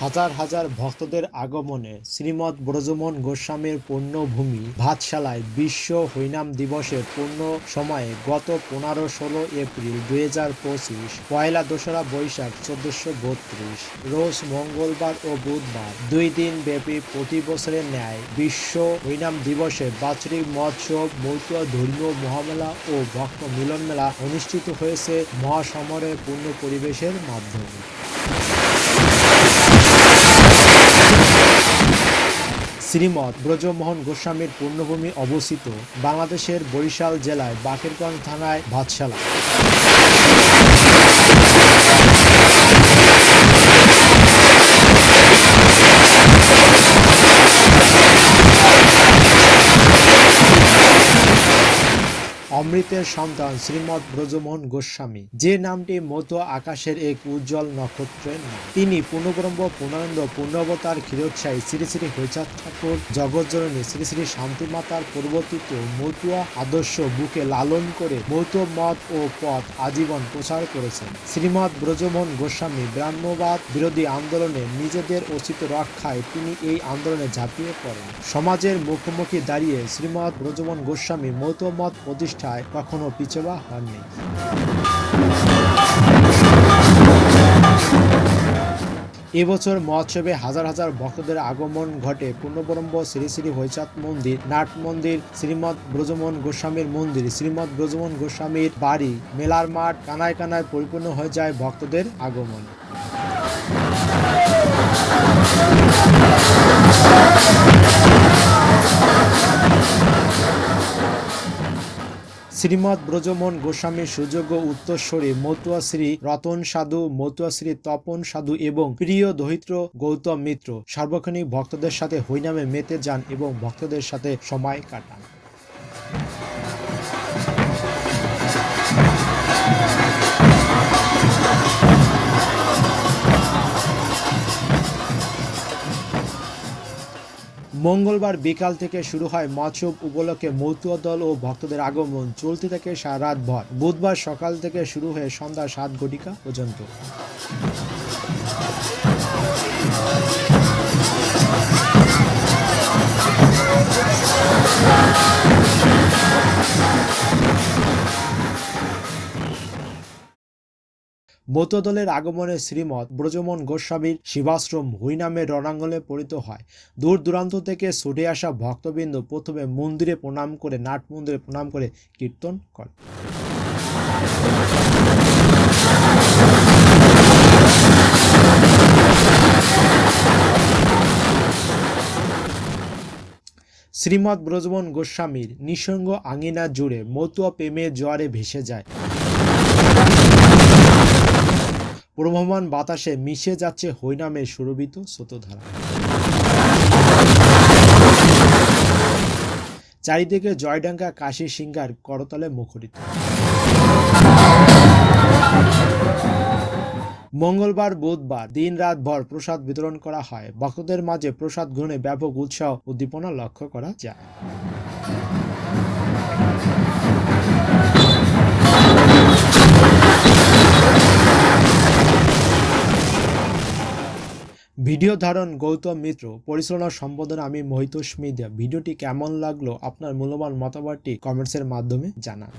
হাজার হাজার ভক্তদের আগমনে শ্রীমৎ ব্রজমোহন গোস্বামীর পুণ্যভূমি ভাতশালায় বিশ্ব হরিনাম দিবসের পূর্ণ সময়ে গত পনেরো ষোলো এপ্রিল দুই হাজার পঁচিশ, পয়লা দোসরা বৈশাখ চোদ্দশো বত্রিশ, রোজ মঙ্গলবার ও বুধবার দুই দিন ব্যাপী প্রতি বছরের ন্যায় বিশ্ব হরিনাম দিবসে বাৎসরিক মহোৎসব মৌতুয়া ধর্মীয় মহামেলা ও ভক্ত মিলন মেলা অনুষ্ঠিত হয়েছে মহাসমরের পূর্ণ পরিবেশের মাধ্যমে। শ্রীমৎ ব্রজমোহন গোস্বামীর পূর্ণভূমি অবস্থিত বাংলাদেশের বরিশাল জেলায় বাকেরগঞ্জ থানায় ভাতশালা। অমৃতের সন্তান শ্রীমৎ ব্রজমোহন গোস্বামী। যে নামটি মতো আকাশের এক উজ্জ্বল নক্ষত্রের নাম। তিনি পূর্ণব্রহ্ম, পূর্ণানন্দ, পূর্ণবতার ক্ষীরোৎসাহী শ্রী শ্রী হরিচাঁদ ঠাকুর জগৎজননী শ্রী শ্রী শান্তিমাতার পরিবর্তিত মতুয়া আদর্শ বুকে লালন করে মৌত মত ও পথ আজীবন প্রচার করেছেন। শ্রীমৎ ব্রজমোহন গোস্বামী ব্রাহ্মবাদ বিরোধী আন্দোলনে নিজেদের অস্তিত্ব রক্ষায় তিনি এই আন্দোলনে ঝাঁপিয়ে পড়েন। সমাজের মুখোমুখি দাঁড়িয়ে শ্রীমৎ ব্রজমোহন গোস্বামী মত প্রতিষ্ঠায় কখনো পিছবা হননি এবছর মহোৎসবে হাজার হাজার ভক্তদের আগমন ঘটে। পূর্ণবরম্ব শ্রী শ্রী হৈচাঁদ মন্দির, নাট মন্দির, শ্রীমৎ ব্রজমোহন গোস্বামীর মন্দির, শ্রীমৎ ব্রজমোহন গোস্বামীর বাড়ি, মেলার মাঠ, কানায় কানায় পরিপূর্ণ হয়ে যায় ভক্তদের আগমন। শ্রীমৎ ব্রজমোহন গোস্বামীর সুযোগ্য উত্তরস্বরী মতুয়া শ্রী রতন সাধু, মতুয়া শ্রী তপন সাধু এবং প্রিয় দহিত্র গৌতম মিত্র। সার্বক্ষণিক ভক্তদের সাথে হইনামে মেতে যান এবং ভক্তদের সাথে সময় কাটান। মঙ্গলবার বিকাল থেকে শুরু হয় মৎসব উপলক্ষে মতুয়া দল ও ভক্তদের আগমন। চলতে থাকে সারা ভর। বুধবার সকাল থেকে শুরু হয়ে সন্ধ্যা সাত ঘটিকা পর্যন্ত। মতো দলের আগমনে শ্রীমৎ ব্রজমোহন গোস্বামীর শিবাশ্রম হরিনামের রণাঙ্গনে পরিণত হয়। দূর দূরান্ত থেকে ছুটে আসা ভক্তবৃন্দ প্রথমে মন্দিরে প্রণাম করে, নাট মন্দিরে প্রণাম করে কীর্তন করে শ্রীমৎ ব্রজমোহন গোস্বামীর নিঃসঙ্গ আঙিনা জুড়ে মতুয়া প্রেমের জোয়ারে ভেসে যায়। প্রবহমান বাতাসে মিশে যাচ্ছে হরিনামের সুরভিত স্রোতধারা। চারিদিকে জয়ডাঙ্গা কাশি সিংহার করতলে মুখরিত। মঙ্গলবার, বুধবার দিন রাত ভর প্রসাদ বিতরণ করা হয়। ভক্তদের মাঝে প্রসাদ গ্রহণে ব্যাপক উৎসাহ উদ্দীপনা লক্ষ্য করা যায়। ভিডিও ধারণ গৌতম মিত্র, পরিচালনা সম্পাদনা আমি মহিতোষ মিডিয়া। ভিডিওটি কেমন লাগল? আপনার মূল্যবান মতামতটি কমেন্টসের মাধ্যমে জানান।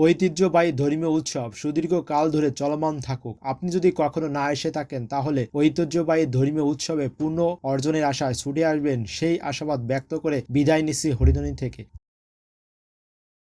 ঐতিহ্যবাহী ধর্মীয় উৎসব সুদীর্ঘ কাল ধরে চলমান থাকুক। আপনি যদি কখনো না এসে থাকেন, তাহলে ঐতিহ্যবাহী ধর্মীয় উৎসবে পূর্ণ অর্জনের আশায় ছুটে আসবেন সেই আশাবাদ ব্যক্ত করে বিদায় নিচ্ছি হরিধনী থেকে।